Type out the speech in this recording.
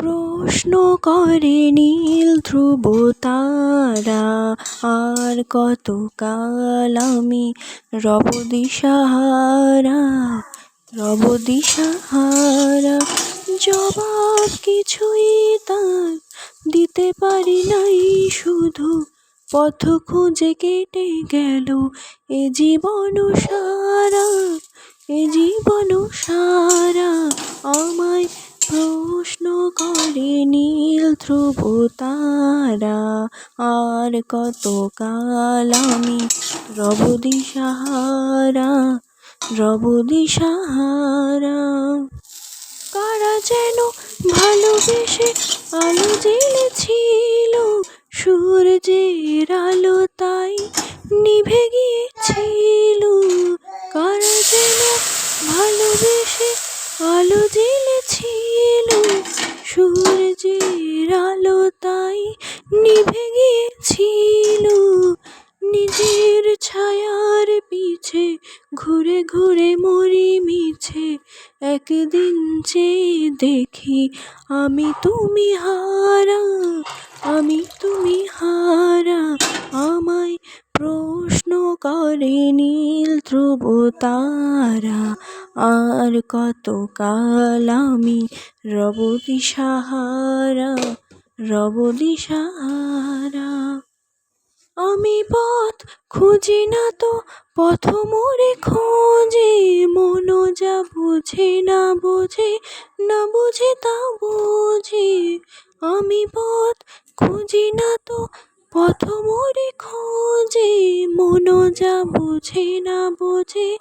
প্রশ্ন করে নীল ধ্রুব তারা, আর কত কাল আমি রব দিশাহারা রব দিশাহারা? জবাব কিছুই তার দিতে পারি নাই, শুধু পথ খুঁজে কেটে গেল এ জীবন সারা এ জীবন সারা আমায় প্রশ্ন করে নীল ধ্রুব তারা আর কত কাল আমি রব দিশাহারা রব কারা যেন ভালোবেসে আলো জ্বেলেছিল নিভে গিয়েছিল। নিজের ছায়ার পিছে ঘুরে ঘুরে মরি মিছে। একদিন চেয়ে দেখি, আমি তুমি হারা, আমি তুমি হারা। আমায় প্রশ্ন করে নীল ধ্রুব তারা, আর কত কাল আমি রব দিশাহারা রব দিশাহারা। আমি পথ খুঁজি না তো, পথ মোরে খোঁজে। মন যা বুঝে না বোঝে, না বুঝে তা বোঝে। আমি পথ খুঁজি না তো, পথ মোরে খোঁজে। মন যা বুঝে না বোঝে